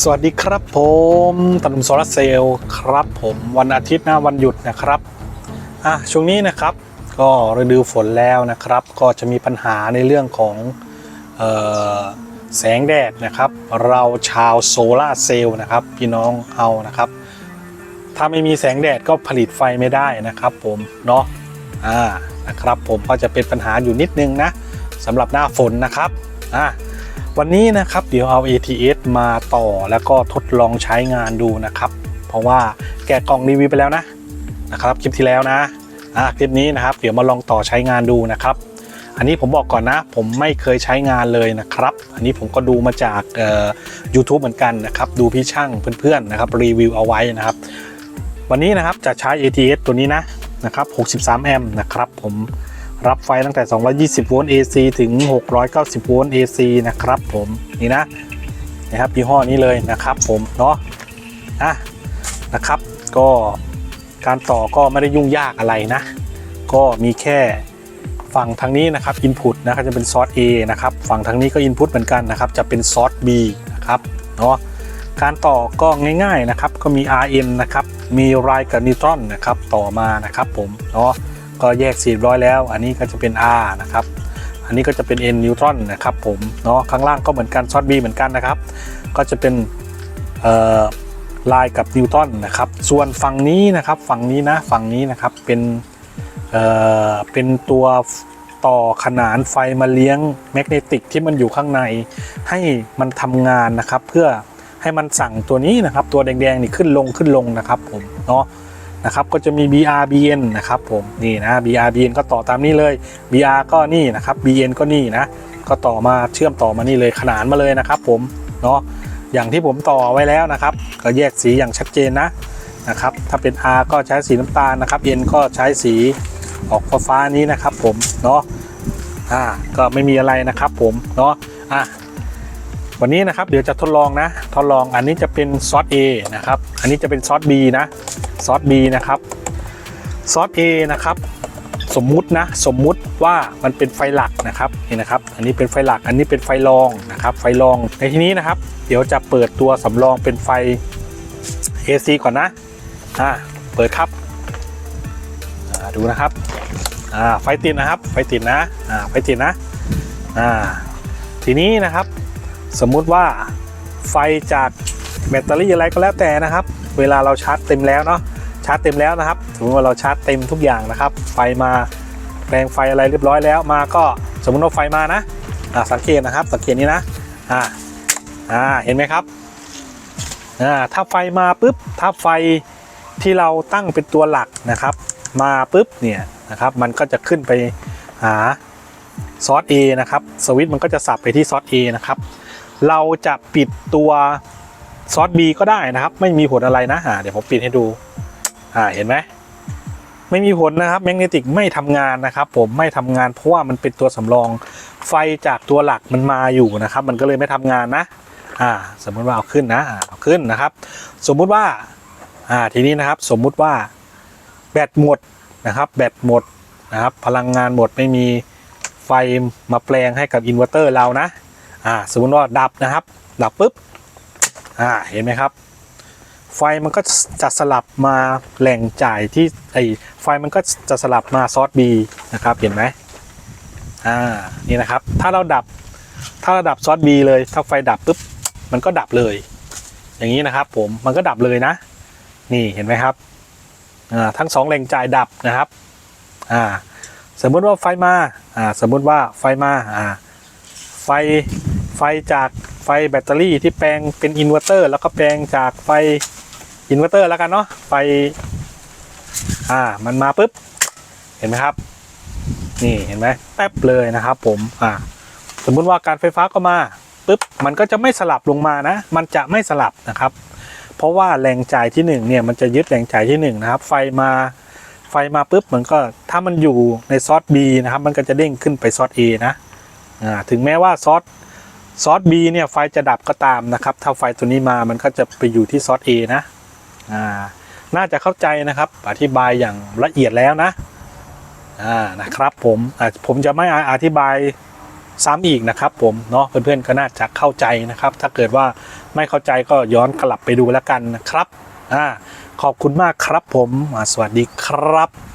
สวัสดีครับผมตนุมโซลาร์เซลล์ครับผมวันอาทิตย์หน้าวันหยุดนะครับอะช่วงนี้นะครับก็ฤดูฝนแล้วนะครับ ก็จะมีปัญหาในเรื่องของออแสงแดดนะครับ เราชาวโซลาร์เซลล์นะครับ พี่น้องเอานะครับ ถ้าไม่มีแสงแดดก็ผลิตไฟไม่ได้นะครับ ผมเนาะอ่านะครับ ผมก็จะเป็นปัญหาอยู่นิดนึงนะสำหรับหน้าฝนนะครับอ่า วันนี้นะครับเดี๋ยวเอา ATS มาต่อแล้วก็ทดลองใช้งานดูนะครับ เพราะว่าแกะกล่องรีวิวไปแล้วนะนะครับคลิปที่แล้วนะอ่าคลิปนี้นะครับ เดี๋ยวมาลองต่อใช้งานดูนะครับ อันนี้ผมบอกก่อนนะ ผมไม่เคยใช้งานเลยนะครับ อันนี้ผมก็ดูมาจากเอ่อ YouTube เหมือนกันนะครับ ดูพี่ช่างเพื่อนๆนะครับรีวิวเอาไว้นะครับ วันนี้นะครับจะใช้ ATS ตัวนี้นะนะครับ 63 แอมป์นะครับผม รับไฟตั้งแต่ 220 โวลต์ AC ถึง 690 โวลต์ AC นะครับผมนี่นะนะครับยี่ห้อนี้เลยนะครับผมเนาะอะนะครับ ก็การต่อก็ไม่ได้ยุ่งยากอะไรนะ ก็มีแค่ฝั่งทางนี้นะครับ Input นะครับจะเป็นซอส A นะครับ ฝั่งทางนี้ก็ Input เหมือนกันนะครับ จะเป็นซอส B นะครับเนาะการต่อก็ง่ายๆนะครับ ก็มี RN นะครับ มีไรกับนิวตรอนนะครับ ต่อมานะครับผมเนาะ ก็แยกสีร้อยแล้ว อันนี้ก็จะเป็น R นะครับ อันนี้ก็จะเป็น N นิวตรอนนะครับผมเนาะข้างล่างก็เหมือนกันซอส B เหมือนกันนะครับ ก็จะเป็นลายกับนิวตันนะครับ ส่วนฝั่งนี้นะครับฝั่งนี้นะฝั่งนี้นะครับเป็นเเป็นตัวต่อขนานไฟมาเลี้ยงแมกเนติกที่มันอยู่ข้างในให้มันทำงานนะครับ เพื่อให้มันสั่งตัวนี้นะครับ ตัวแดงๆนี่ขึ้นลงขึ้นลงนะครับผมเนาะ นะครับก็จะมี BRBN นะครับผมนี่นะ BRBN ก็ต่อตามนี้เลย BR ก็นี่นะครับ BN ก็นี่นะก็ต่อมาเชื่อมต่อมานี่เลยขนานมาเลยนะครับ ผมเนาะอย่างที่ผมต่อไว้แล้วนะครับ ก็แยกสีอย่างชัดเจนนะนะครับถ้าเป็น R ก็ใช้สีน้ำตาลนะครับ N ก็ใช้สีออกฟ้านี้นะครับ ผมเนาะอ่าก็ไม่มีอะไรนะครับ ผมเนาะอะ วันนี้นะครับเดี๋ยวจะทดลองนะ ทดลองอันนี้จะเป็นซอส A นะครับ อันนี้จะเป็นซอส B นะซอส B นะครับซอส A นะครับสมมุตินะสมมุติว่ามันเป็นไฟหลักนะครับนี่นะครับ อันนี้เป็นไฟหลักอันนี้เป็นไฟรองนะครับ ไฟรองในที่นี้นะครับ เดี๋ยวจะเปิดตัวสำรองเป็นไฟ AC ก่อนนะอ่าเปิดครับอ่าดูนะครับอ่าไฟติดนะครับ ไฟติดนะอ่าไฟติดนะอ่าทีนี้นะครับ สมมุติว่าไฟจากแบตเตอรี่อะไรก็แล้วแต่นะครับ เวลาเราชาร์จเต็มแล้วเนาะชาร์จเต็มแล้วนะครับสมมติว่าเราชาร์จเต็มทุกอย่างนะครับ ไฟมาแปลงไฟอะไรเรียบร้อยแล้วมาก็สมมติว่าไฟมานะอ่าสังเกตนะครับสังเกตนี้นะอ่าอ่าเห็นไหมครับอ่าถ้าไฟมาปุ๊บถ้าไฟที่เราตั้งเป็นตัวหลักนะครับ มาปุ๊บเนี่ยนะครับมันก็จะขึ้นไปหาซอส A นะครับสวิตช์มันก็จะสับไปที่ซอส A นะครับ เราจะปิดตัวซอส B ก็ได้นะครับ ไม่มีผลอะไรนะอ่าเดี๋ยวผมปิดให้ดูอ่าเห็นไหมไม่มีผลนะครับแมกเนติกไม่ทำงานนะครับ ผมไม่ทำงานเพราะว่ามันเป็นตัวสำรองไฟจากตัวหลักมันมาอยู่นะครับ มันก็เลยไม่ทำงานนะอ่าสมมุติว่าเอาขึ้นนะเอาขึ้นนะครับ สมมุติว่าอ่าทีนี้นะครับสมมุติว่าแบตหมดนะครับ แบตหมดนะครับ พลังงานหมดไม่มีไฟมาแปลงให้กับอินเวอร์เตอร์เรานะ อ่าสมมติว่าดับนะครับ ดับปุ๊บอ่าเห็นไหมครับ ไฟมันก็จะสลับมาแหล่งจ่ายที่ไอไฟมันก็จะสลับมาซอส B นะครับเห็นไหมอ่านี่นะครับ ถ้าเราดับถ้าเราดับซอส B เลยถ้าไฟดับปุ๊บมันก็ดับเลย อย่างนี้นะครับผมมันก็ดับเลยนะ นี่เห็นไหมครับอ่าทั้งสองแหล่งจ่ายดับนะครับอ่าสมมุติว่าไฟมาอ่าสมมุติว่าไฟมาอ่าไฟ ไฟจากไฟแบตเตอรี่ที่แปลงเป็นอินเวอร์เตอร์ แล้วก็แปลงจากไฟอินเวอร์เตอร์แล้วกันเนาะไฟอ่ามันมาปุ๊บ เห็นไหมครับ นี่เห็นไหมแป๊บเลยนะครับ ผมอ่าสมมุติว่าการไฟฟ้าก็มาปุ๊บมันก็จะไม่สลับลงมานะ มันจะไม่สลับนะครับ เพราะว่าแรงจ่ายที่หนึ่งเนี่ยมันจะยึดแรงจ่ายที่หนึ่งนะครับ ไฟมาไฟมาปุ๊บมันก็ถ้ามันอยู่ในซอส B นะครับ มันก็จะเด้งขึ้นไปซอส A นะอ่าถึงแม้ว่าซอส ซอส B เนี่ยไฟจะดับก็ตามนะครับ ถ้าไฟตัวนี้มามันก็จะไปอยู่ที่ซอส A นะอ่าน่าจะเข้าใจนะครับ อธิบายอย่างละเอียดแล้วนะอ่านะครับผมผมจะไม่อธิบายซ้ำอีกนะครับผมเนาะเพื่อนๆก็น่าจะเข้าใจนะครับ ถ้าเกิดว่าไม่เข้าใจก็ย้อนกลับไปดูแล้วกันนะครับอ่าขอบคุณมากครับผมสวัสดีครับ